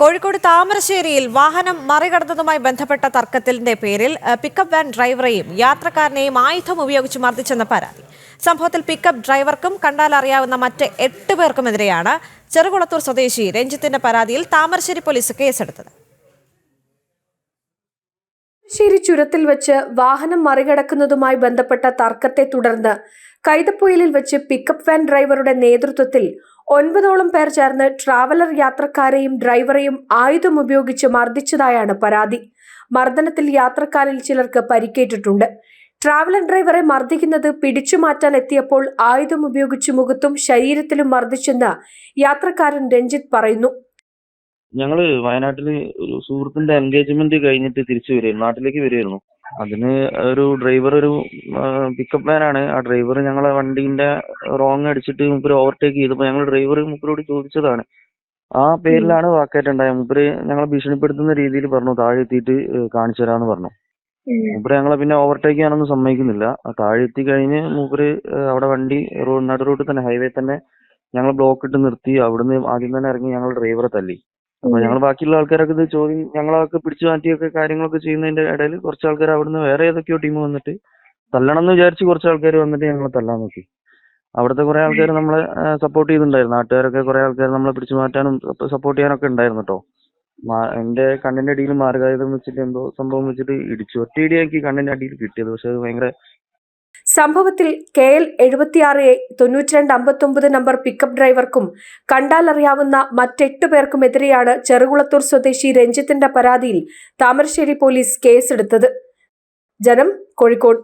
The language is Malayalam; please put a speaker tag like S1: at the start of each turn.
S1: കോഴിക്കോട് താമരശ്ശേരിയിൽ വാഹനം മറികടന്നതുമായി ബന്ധപ്പെട്ട തർക്കത്തിന്റെ പേരിൽ പിക്കപ്പ് വാൻ ഡ്രൈവറെയും യാത്രക്കാരനെയും ആയുധം ഉപയോഗിച്ച് മർദ്ദിച്ചെന്ന പരാതി. സംഭവത്തിൽ പിക്കപ്പ് ഡ്രൈവർക്കും കണ്ടാൽ അറിയാവുന്ന മറ്റ് എട്ട് പേർക്കുമെതിരെയാണ് ചെറുകുളത്തൂർ സ്വദേശി രഞ്ജിത്തിന്റെ പരാതിയിൽ താമരശ്ശേരി പോലീസ് കേസെടുത്തത്.
S2: ശേരി ചുരത്തിൽ വെച്ച് വാഹനം മറികടക്കുന്നതുമായി ബന്ധപ്പെട്ട തർക്കത്തെ തുടർന്ന് കൈതപ്പൊയിലിൽ വെച്ച് പിക്കപ്പ് വാൻ ഡ്രൈവറുടെ നേതൃത്വത്തിൽ ഒൻപതോളം പേർ ചേർന്ന് ട്രാവലർ യാത്രക്കാരെയും ഡ്രൈവറെയും ആയുധം ഉപയോഗിച്ച് മർദ്ദിച്ചതായാണ് പരാതി. മർദ്ദനത്തിൽ യാത്രക്കാരിൽ ചിലർക്ക് പരിക്കേറ്റിട്ടുണ്ട്. ട്രാവലർ ഡ്രൈവറെ മർദ്ദിക്കുന്നത് പിടിച്ചു മാറ്റാൻ എത്തിയപ്പോൾ ആയുധം ഉപയോഗിച്ച് മുഖത്തും ശരീരത്തിലും മർദ്ദിച്ചെന്ന് യാത്രക്കാരൻ രഞ്ജിത്ത് പറയുന്നു.
S3: ഞങ്ങൾ വയനാട്ടിൽ ഒരു സുഹൃത്തിന്റെ എൻഗേജ്മെന്റ് കഴിഞ്ഞിട്ട് തിരിച്ചു വരികയായിരുന്നു. നാട്ടിലേക്ക് വരികയായിരുന്നു. അതിന് ഒരു ഡ്രൈവർ ഒരു പിക്കപ്പ് വാനാണ് ആ ഡ്രൈവർ ഞങ്ങളെ വണ്ടീന്റെ റോങ് അടിച്ചിട്ട് മുപ്പര് ഓവർടേക്ക് ചെയ്തപ്പോൾ ഞങ്ങൾ ഡ്രൈവർ മുപ്പരോട് ചോദിച്ചതാണ്. ആ പേരിലാണ് വാക്കേറ്റം ഉണ്ടായത്. മുപ്പര് ഞങ്ങളെ ഭീഷണിപ്പെടുത്തുന്ന രീതിയിൽ പറഞ്ഞു. താഴെ എത്തിയിട്ട് കാണിച്ചു തരാന്ന് പറഞ്ഞു. മൂപ്പര് ഞങ്ങളെ പിന്നെ ഓവർടേക്ക് ചെയ്യാനൊന്നും സമ്മതിക്കുന്നില്ല. താഴെ എത്തി കഴിഞ്ഞ് മൂപ്പര് അവിടെ വണ്ടി റോഡ് നടു റോഡിൽ തന്നെ ഹൈവേ തന്നെ ഞങ്ങളെ ബ്ലോക്ക് ഇട്ട് നിർത്തി. അവിടുന്ന് ആദ്യം തന്നെ ഇറങ്ങി ഞങ്ങൾ ഡ്രൈവറെ തല്ലി. അപ്പൊ ഞങ്ങൾ ബാക്കിയുള്ള ആൾക്കാരൊക്കെ ഇത് ചോദ്യം ഞങ്ങളൊക്കെ പിടിച്ചു മാറ്റിയൊക്കെ കാര്യങ്ങളൊക്കെ ചെയ്യുന്നതിന്റെ ഇടയിൽ കുറച്ച് ആൾക്കാർ അവിടുന്ന് വേറെ ഏതൊക്കെയോ ടീം വന്നിട്ട് തല്ലണം എന്ന് വിചാരിച്ച് കുറച്ച് ആൾക്കാർ വന്നിട്ട് ഞങ്ങളെ തല്ലാൻ നോക്കി. അവിടുത്തെ കുറെ ആൾക്കാർ നമ്മളെ സപ്പോർട്ട് ചെയ്തിട്ടുണ്ടായിരുന്നു. നാട്ടുകാരൊക്കെ കുറെ ആൾക്കാർ നമ്മളെ പിടിച്ചു മാറ്റാനും സപ്പോർട്ട് ചെയ്യാനൊക്കെ ഉണ്ടായിരുന്നു കേട്ടോ എന്റെ കണ്ണിന്റെ അടിയിൽ മാർഗായുധം വെച്ചിട്ട് എന്തോ സംഭവം വെച്ചിട്ട് ഇടിച്ചു. ഒറ്റ ഇടിയാക്കി കണ്ണിന്റെ അടിയിൽ കിട്ടിയത്. പക്ഷെ അത് ഭയങ്കര
S2: സംഭവത്തിൽ കെ എൽ എഴുപത്തിയാറ് എ തൊണ്ണൂറ്റിരണ്ട് അമ്പത്തൊമ്പത് നമ്പർ പിക്കപ്പ് ഡ്രൈവർക്കും കണ്ടാലറിയാവുന്ന മറ്റെട്ട് പേർക്കുമെതിരെയാണ് ചെറുകുളത്തൂർ സ്വദേശി രഞ്ജിത്തിന്റെ പരാതിയിൽ താമരശ്ശേരി പോലീസ് കേസെടുത്തത്. ജനം കോഴിക്കോട്.